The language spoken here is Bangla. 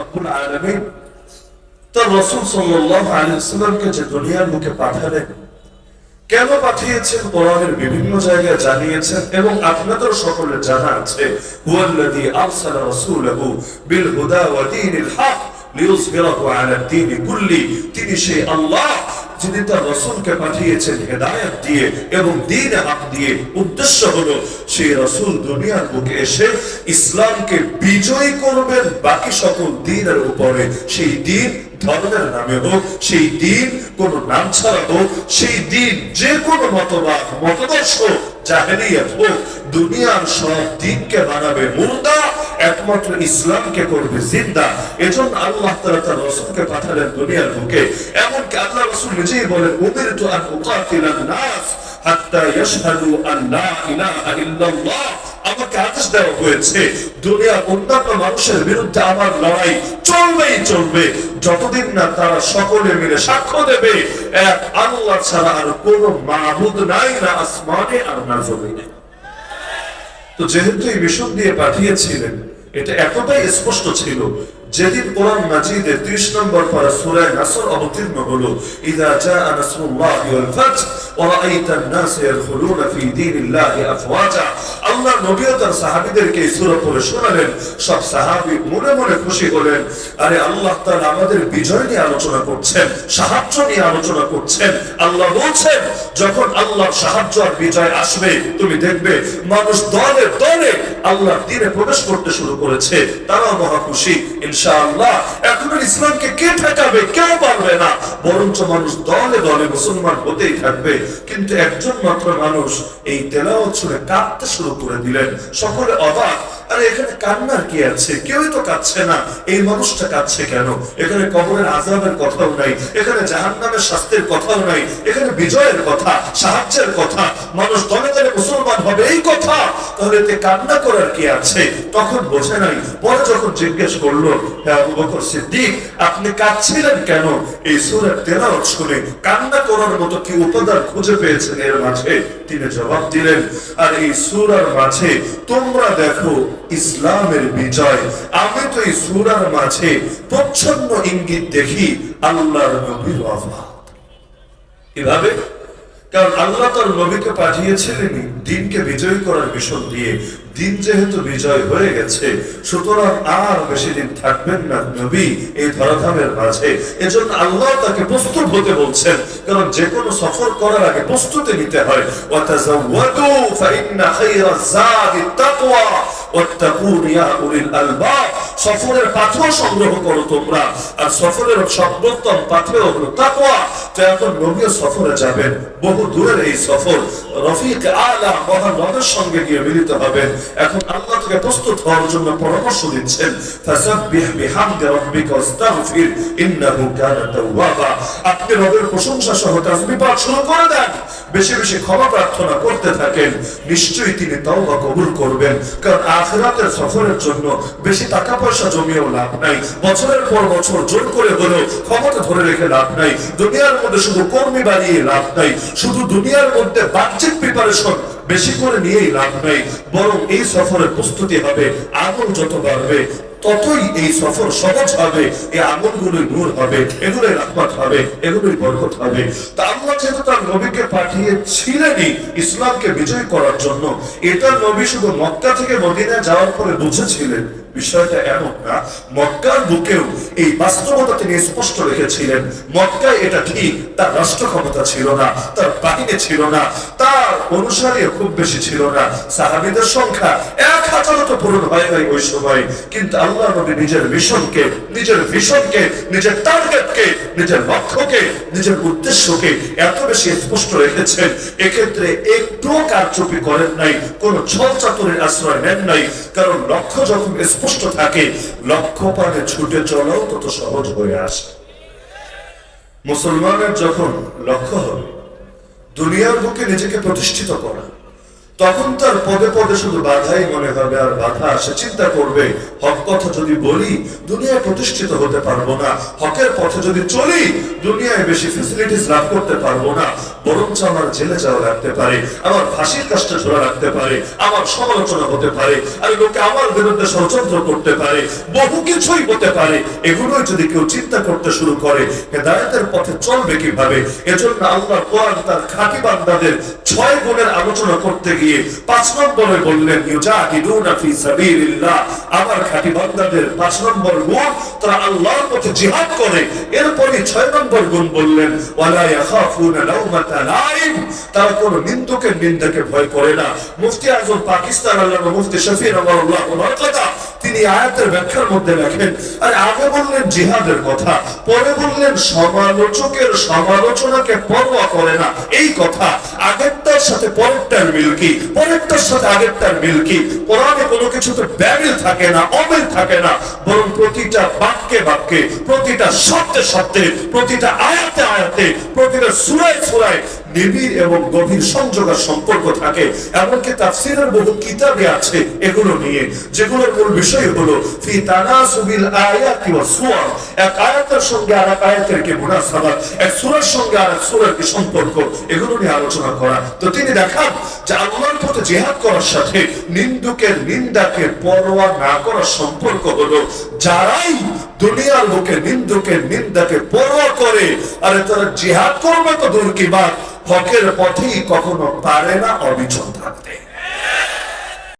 রব্বুল আলামিন। তো রাসূল সাল্লাল্লাহু আলাইহি সাল্লামকে যে দুনিয়ার মুখে পাঠালেন, কেন পাঠিয়েছেন? কোরআনের বিভিন্ন জায়গায় জানিয়েছেন এবং আপনাদের সকলের জানা আছে, হুয়াল্লাযী আরসালা রাসূলাহু বিল হুদা ওয়া দীনিল হক লিইয়ুযহিরাহু আলা দ্বীনি কুল্লি তিনি সেই আল্লাহ। যিনি তার রসুলকে পাঠিয়েছেন হেদায়ত দিয়ে এবং দিন হাত দিয়ে, উদ্দেশ্য হলো সেই রসুল দুনিয়ার বুকে এসে ইসলামকে বিজয় করবেন, বাকি সকল দিনের উপরে সেই দিন ধর্মের নামে হোক, সেই দিন কোন নাম ছাড়া হোক, সেই দিন যে কোনো মতবাদ, মতদর্শ জাহেলিয়াত হোক, দুনিয়ার সব দিনকে বানাবে মুর্দা, একমাত্র ইসলামকে করবে জিন্দা। এজন্য আল্লাহ তাআলা তার রসুলকে পাঠালেন দুনিয়ার বুকে। এমনকি আল্লাহ রসুল নিজেই বলেন, উমিরতু আন উকাতিলান নাস হাত্তা ইয়াশহাদু আন ইলাহা ইল্লাল্লাহ। আমাকে আদেশ দেওয়া হয়েছে, দুনিয়ার অন্যান্য মানুষের বিরুদ্ধে আমার লড়াই চলবেই চলবে। যতদিন না তারা সকলে মিলে সাক্ষ্য দেবে, এক আল্লাহ ছাড়া আর কোন মাহবুদ নাই, না আসমানে আর না জমিনে। তো যেহেতু এই দিয়ে পাঠিয়েছিলেন, এটা এতটাই স্পষ্ট ছিল, যেদিন কোরআন মাজিদে 30 নম্বর নাসর অবতীর্ণ হলো, ইদা ফাতহ, ওয়া নাস ইয়াদখুলুনা ফি দীনিল্লাহি আফওয়াজা আল্লাহ নবী তার সাহাবীদেরকে এই সূরা পড়ে শোনালেন। সব সাহাবী মনে মনে খুশি হলেন, আরে আল্লাহ তাআলা আমাদের বিজয় নিয়ে আলোচনা করছেন, সাহায্য নিয়ে আলোচনা করছেন। আল্লাহ বলছেন, যখন আল্লাহর সাহায্য আর বিজয় আসবে, তুমি দেখবে মানুষ দলে দলে আল্লাহর দ্বীনে প্রবেশ করতে শুরু করেছে। তারাও মহা খুশি, ইনশাআল্লাহ। এখন আর ইসলামকে কে ঠেকাবে, কেউ পারবে না। বরঞ্চ মানুষ দলে দলে মুসলমান হতেই থাকবে। কিন্তু একজন মাত্র মানুষ এই তেলাওয়াত শুনে কাঁদতে শুরু করে দিলেন। সকলে অবাক আরে এখানে কান্নার কি আছে? কেউই তো কাঁদছে না। এই মানুষটা কাঁদছে কেন? এখানে কবরের কথাও নাই, এখানে শাস্তির কথাও নাই, এখানে বিজয়ের কথা, সাহায্যের কথা। মানুষ দলে দলে মুসলমান হবে এই কথা। তাহলে এতে কান্না করার কি আছে? তখন বোঝে নাই। পরে যখন জিজ্ঞেস করল বকর সিদ্দিক, আপনি কাঁদছিলেন কেন? এই সূরার তেলাওয়াত শুনে কান্না করার মতো কি উপাদান খুঁজে পেয়েছেন এর মাঝে? তিনি জবাব দিলেন, আর এই সূরার মাঝে তোমরা দেখো ইসলামের বিজয়। আমি তো এই সূরার মাঝে প্রচ্ছন্ন ইঙ্গিত দেখি আল্লাহর নবীর ওয়াফাত কীভাবে কারণ আল্লাহ তার নবীকে পাঠিয়েছিলেন দিনকে বিজয় করার মিশন দিয়ে। দিন যেহেতু বিজয় হয়ে গেছে, সুতরাং আর বেশি দিন থাকবেন না নবী এই ধরাধামের মাঝে। এজন্য আল্লাহ তাকে প্রস্তুত হতে বলছেন, কারণ যে কোনো সফর করার আগে প্রস্তুতি নিতে হয়। واتقون يا أولي الألباب. সফরের পাথর সংগ্রহ করো তোমরা, আর সফরের সর্বোত্তম পাথর হলো তাকওয়া। তো এখন নবী সফরে যাবেন, বহু দূরের এই সফর। রফিক আলা মহান রবের সঙ্গে গিয়ে মিলিত হবেন। এখন আল্লাহ থেকে প্রস্তুত হওয়ার জন্য পরামর্শ দিচ্ছেন আপনি রবের প্রশংসা সহ তাসবিহ শুরু করে দেন। বেশি বেশি ক্ষমা প্রার্থনা করতে থাকেন, নিশ্চয়ই তিনি তওবা কবুল করবেন। কারণ আখিরাতের সফরের জন্য বেশি টাকা পয়সা জমিয়েও লাভ নাই। বছরের পর বছর জোর করে হলেও ক্ষমতা ধরে রেখে লাভ নাই। দুনিয়ার মধ্যে শুধু কর্মী বানিয়ে লাভ নাই, শুধু দুনিয়ার মধ্যে বাহ্যিক প্রিপারেশন বেশি করে নিয়েই লাভ নাই। বরং এই সফরের প্রস্তুতি হবে, আমল যত বাড়বে, ততই এই সফর সহজ হবে, এই আমলগুলোই নূর হবে, এগুলোই রহমত হবে, এগুলোই বরকত হবে। তা আল্লাহ যেহেতু তার নবীকে পাঠিয়েছিলেনই ইসলামকে বিজয় করার জন্য, এটা নবী শুধু মক্কা থেকে মদিনা যাওয়ার পরে বুঝেছিলেন। বিষয়টা এমন না। মক্কার বুকেও এই বাস্তবতা তিনি স্পষ্ট রেখেছিলেন। মক্কায় এটা ঠিক, তার রাষ্ট্র ক্ষমতা ছিল না, তার বাহিনী ছিল না, তার অনুসারী খুব বেশি ছিল না। সাহাবিদের সংখ্যা এক হাজারও তো পূরণ হয় নাই ওই সময়। কিন্তু আল্লাহ নবী নিজের মিশনকে, নিজের ভিশনকে নিজের টার্গেটকে নিজের লক্ষ্যকে, নিজের উদ্দেশ্যকে এত বেশি স্পষ্ট রেখেছেন। এক্ষেত্রে একটু কারচুপি করেন নাই, কোন ছল চাতুরের আশ্রয় নেন নাই। কারণ লক্ষ্য যখন স্পষ্ট থাকে, লক্ষ্য পানে ছুটে চলাও তত সহজ হয়ে আসে। মুসলমানের যখন লক্ষ্য হবে, দুনিয়ার বুকে নিজেকে প্রতিষ্ঠিত করা তখন তার পদে পদে শুধু বাধাই মনে হবে আর বাধা সে চিন্তা করবে, হক কথা যদি বলি, দুনিয়ায় প্রতিষ্ঠিত হতে পারব না। হকের পথে যদি চলি, দুনিয়ায় বেশি ফেসিলিটিস লাভ করতে পারব না। বরঞ্চ আমার জেলে যাওয়া লাগতে পারে, আমার ফাঁসির কাজটা ঝোলা রাখতে পারে, আমার সমালোচনা হতে পারে, আর লোকে আমার বিরুদ্ধে ষড়যন্ত্র করতে পারে, বহু কিছুই হতে পারে। এগুলোই যদি কেউ চিন্তা করতে শুরু করে, হেদায়তের পথে চলবে কীভাবে? এজন্য আল্লাহ কোরআন তার খাঁটি বান্দাদের ছয় গুণের আলোচনা করতে গিয়ে পাঁচ নম্বরে বললেন আমার খাঁটি বান্দাদের পাঁচ নম্বর গুণ তারা আল্লাহর পথে জিহাদ করে। এরপরে ছয় নম্বর গুণ বললেন, ওয়ালা ইয়াখাফুনা লাউমাতা লাইম। তারা কোন নিন্দুকের নিন্দাকে ভয় করে না। মুফতি আজম পাকিস্তান আল্লাহ মুফতি শফি রহমানুল্লাহ ওনার কথা তিনি আয়াতের ব্যাখ্যার মধ্যে লেখেন, আর আগে বললেন জিহাদের কথা, পরে বললেন সমালোচকের সমালোচনাকে পরোয়া করে না, এই কথা। আগেরটার সাথে পরেরটার মিল কি? পরেরটার সাথে আগেরটার মিল কি? কোরআনে কোনো কিছুতে ব্যামিল থাকে না, অমিল থাকে না, বরং প্রতিটা বাক্যে বাক্যে, প্রতিটা শব্দে শব্দে, প্রতিটা আয়াতে আয়াতে, প্রতিটা সুরায় সুরায় নিবিড় এবং গভীর সংযোগ আর সম্পর্ক থাকে। এমনকি তাফসিরের বহু কিতাবে আছে এগুলো নিয়ে। যেগুলোর মূল বিষয় হলো, ফি তানাসুবিল আয়াতি ওয়া সুওয়ার এক আয়াতের সঙ্গে আর এক আয়াতের কি মুনাসাবাত। এক সূরার সঙ্গে আর এক সূরার কি সম্পর্ক। এগুলো নিয়ে আলোচনা করা। তো তিনি দেখান নিন্দুকের নিন্দাকে না করার সম্পর্ক হলো যারাই দুনিয়ার লোকে নিন্দুকের নিন্দাকে করে, আরে তারা জিহাদ করবে তো দূর কি বাদ? হকের পথেই কখনো পারে না অবিচল থাকতে।